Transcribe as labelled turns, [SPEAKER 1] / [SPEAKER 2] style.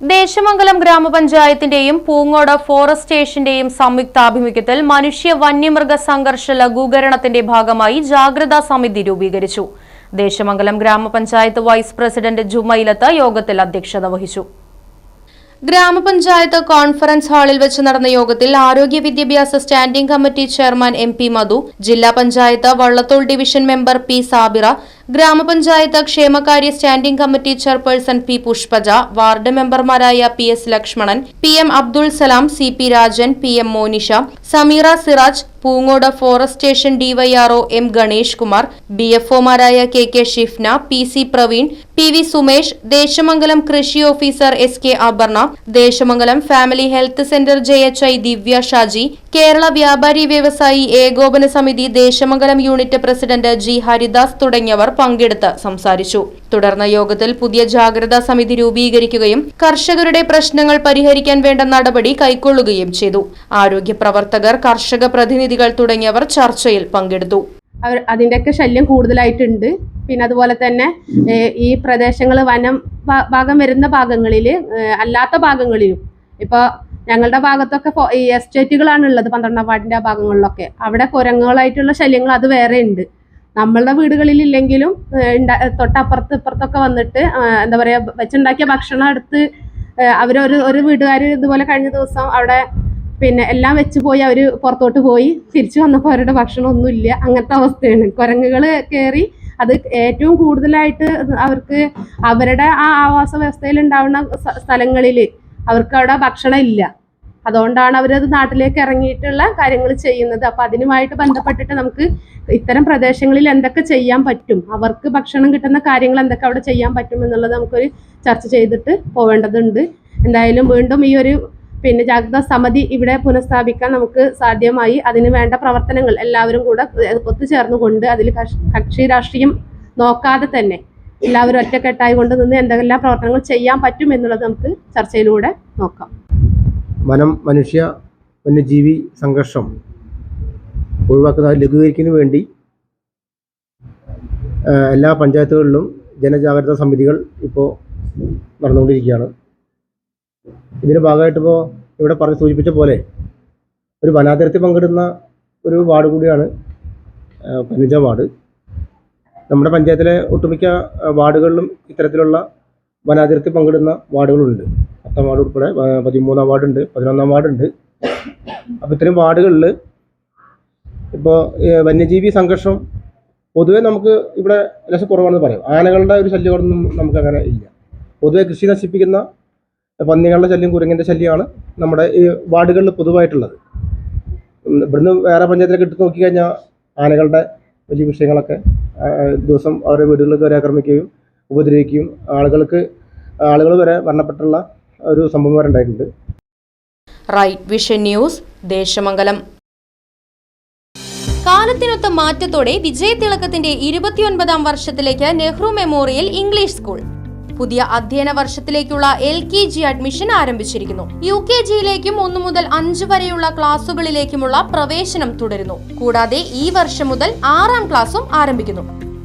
[SPEAKER 1] Desamangalam ഗ്രാമപഞ്ചായത്തിന്റെയും Poongode forest സ്റ്റേഷന്റെയും സംയുക്താഭിമുഖ്യത്തിൽ മനുഷ്യ വന്യമൃഗ സംഘർഷ ലഘൂകരണത്തിന്റെ ഭാഗമായി ജാഗ്രതാ സമിതി രൂപീകരിച്ചു. ദേശമംഗലം ഗ്രാമപഞ്ചായത്ത് വൈസ് പ്രസിഡന്റ് ജുമൈലത്ത് യോഗത്തിൽ അധ്യക്ഷത വഹിച്ചു. ഗ്രാമപഞ്ചായത്ത് കോൺഫറൻസ് ഹാളിൽ വെച്ച് നടന്ന യോഗത്തിൽ ആരോഗ്യ വിദ്യാഭ്യാസ standing committee chairman M P Madhu ജില്ലാ panchayat Vallathol division member P Sabira ഗ്രാമപഞ്ചായത്ത് ക്ഷേമകാര്യ standing committee chairperson P Pushpaja ward മെമ്പർമാരായ P S Lakshmanan P M Abdul Salam C P Rajan P M Monisha Sameera Siraj Poongode forest station DYRO M Ganesh Kumar B F ഒമാരായ K K Shifna P C Praveen P V Sumesh Desamangalam കൃഷി officer S K Aparna Desamangalam family health centre J H I Divya Shaji Kerala വ്യാപാരി വ്യവസായി ഏകോപന സമിതി Desamangalam unit president G Haridas തുടങ്ങിയവർ പങ്കെടുത്ത് സംസാരിച്ചു. തുടർന്ന് യോഗത്തിൽ പുതിയ ജാഗ്രതാ സമിതി രൂപീകരിക്കുകയും കർഷകരുടെ പ്രശ്നങ്ങൾ പരിഹരിക്കാൻ വേണ്ട നടപടി കൈക്കൊള്ളുകയും ചെയ്തു. ആരോഗ്യ പ്രവർത്തകർ കർഷക പ്രതിനിധികൾ തുടങ്ങിയവർ ചർച്ചയിൽ പങ്കെടുത്തു.
[SPEAKER 2] അവർ അതിന്റെയൊക്കെ ശല്യം കൂടുതലായിട്ടുണ്ട്. പിന്നെ അതുപോലെ തന്നെ ഈ പ്രദേശങ്ങൾ വനം ഭാഗം വരുന്ന ഭാഗങ്ങളിൽ അല്ലാത്ത ഭാഗങ്ങളിലും. ഇപ്പോൾ ഞങ്ങളുടെ ഭാഗത്തൊക്കെ ഈ എസ്റ്റേറ്റുകളാണ് ഉള്ളത് പന്ത്രണ്ടാം വാർഡിന്റെ ഭാഗങ്ങളിലൊക്കെ. അവിടെ കുരങ്ങുകളായിട്ടുള്ള ശല്യങ്ങൾ അത് വേറെ ഉണ്ട് നമ്മളുടെ വീടുകളിൽ ഇല്ലെങ്കിലും തൊട്ടപ്പുറത്ത് ഇപ്പുറത്തൊക്കെ വന്നിട്ട് എന്താ പറയുക വെച്ചുണ്ടാക്കിയ ഭക്ഷണം എടുത്ത് അവരൊരു ഒരു വീട്ടുകാർ ഇതുപോലെ കഴിഞ്ഞ ദിവസം അവിടെ പിന്നെ എല്ലാം വെച്ച് പോയി അവർ പുറത്തോട്ട് പോയി. തിരിച്ചു വന്നപ്പോൾ അവരുടെ ഭക്ഷണം ഒന്നുമില്ല അങ്ങനത്തെ അവസ്ഥയാണ്. കുരങ്ങുകൾ കയറി അത് ഏറ്റവും കൂടുതലായിട്ട് അവർക്ക് അവരുടെ ആ ആവാസ വ്യവസ്ഥയിൽ ഉണ്ടാവുന്ന സ്ഥലങ്ങളിൽ അവർക്ക് അവിടെ ഭക്ഷണം ഇല്ല. അതുകൊണ്ടാണ് അവരത് നാട്ടിലേക്ക് ഇറങ്ങിയിട്ടുള്ള കാര്യങ്ങൾ ചെയ്യുന്നത്. അപ്പം അതിനുമായിട്ട് ബന്ധപ്പെട്ടിട്ട് നമുക്ക് ഇത്തരം പ്രദേശങ്ങളിൽ എന്തൊക്കെ ചെയ്യാൻ പറ്റും? അവർക്ക് ഭക്ഷണം കിട്ടുന്ന കാര്യങ്ങൾ എന്തൊക്കെ അവിടെ ചെയ്യാൻ പറ്റും എന്നുള്ളത് നമുക്കൊരു ചർച്ച ചെയ്തിട്ട് പോവേണ്ടതുണ്ട്. എന്തായാലും വീണ്ടും ഈ ഒരു പിന്നെ ജാഗ്രതാ സമിതി ഇവിടെ പുനഃസ്ഥാപിക്കാൻ നമുക്ക് സാധ്യമായി. അതിന് വേണ്ട പ്രവർത്തനങ്ങൾ എല്ലാവരും കൂടെ ഒത്തുചേർന്നുകൊണ്ട് അതിൽ കക്ഷി- രാഷ്ട്രീയം നോക്കാതെ തന്നെ എല്ലാവരും ഒറ്റക്കെട്ടായി കൊണ്ട് നിന്ന് എന്തെല്ലാം പ്രവർത്തനങ്ങൾ ചെയ്യാൻ പറ്റും എന്നുള്ളത് നമുക്ക് ചർച്ചയിലൂടെ നോക്കാം.
[SPEAKER 3] വനം മനുഷ്യ വന്യജീവി സംഘർഷം ഒഴിവാക്കുന്ന ലഘൂകരിക്കുന്നതിന് വേണ്ടി എല്ലാ പഞ്ചായത്തുകളിലും ജനജാഗ്രത സമിതികൾ ഇപ്പോൾ നടന്നുകൊണ്ടിരിക്കുകയാണ്. ഇതിന്റെ ഭാഗമായിട്ട് ഇപ്പോൾ ഇവിടെ പറഞ്ഞ് സൂചിപ്പിച്ച പോലെ ഒരു വനാതിർത്തി പങ്കിടുന്ന ഒരു വാർഡ് കൂടിയാണ് പതിനഞ്ചാം വാർഡ്. നമ്മുടെ പഞ്ചായത്തിലെ ഒട്ടുമിക്ക വാർഡുകളിലും ഇത്തരത്തിലുള്ള വനാതിർത്തി പങ്കിടുന്ന വാർഡുകളുണ്ട്. പത്താം വാർഡ് ഉൾപ്പെടെ പതിമൂന്നാം വാർഡുണ്ട് പതിനൊന്നാം വാർഡുണ്ട്. അപ്പോൾ ഇത്തരം വാർഡുകളിൽ ഇപ്പോൾ വന്യജീവി സംഘർഷം പൊതുവേ നമുക്ക് ഇവിടെ ലക്ഷം കുറവാണെന്ന് പറയാം. ആനകളുടെ ഒരു ശല്യമൊന്നും നമുക്ക് അങ്ങനെ ഇല്ല. പൊതുവെ കൃഷി നശിപ്പിക്കുന്ന പന്നികളുടെ ശല്യം കുരങ്ങിന്റെ ശല്യമാണ് നമ്മുടെ ഈ വാർഡുകളിൽ പൊതുവായിട്ടുള്ളത്. ഇവിടുന്ന് വേറെ പഞ്ചായത്തിലേക്ക് എടുത്ത് നോക്കിക്കഴിഞ്ഞാൽ ആനകളുടെ വലിയ വിഷയങ്ങളൊക്കെ ദിവസം അവരുടെ വീടുകളിൽ കയറി ആക്രമിക്കുകയും ഉപദ്രവിക്കുകയും ആളുകൾക്ക് ആളുകൾ വരെ മരണപ്പെട്ടുള്ള ഒരു സംഭവം വരെ ഉണ്ടായിട്ടുണ്ട്.
[SPEAKER 1] Right vision news Desamangalam. കാലത്തിനൊത്ത മാറ്റത്തോടെ വിജയതിളക്കത്തിന്റെ ഇരുപത്തിയൊൻപതാം വർഷത്തിലേക്ക് നെഹ്റു മെമ്മോറിയൽ ഇംഗ്ലീഷ് സ്കൂൾ. പുതിയ അധ്യയന വർഷത്തിലേക്കുള്ള എൽ കെ ജി അഡ്മിഷൻ ആരംഭിച്ചിരിക്കുന്നു. യു കെ ജിയിലേക്കും ഒന്നു മുതൽ അഞ്ച് വരെയുള്ള ക്ലാസുകളിലേക്കുമുള്ള പ്രവേശനം തുടരുന്നു. കൂടാതെ ഈ വർഷം മുതൽ ആറാം ക്ലാസും ആരംഭിക്കുന്നു.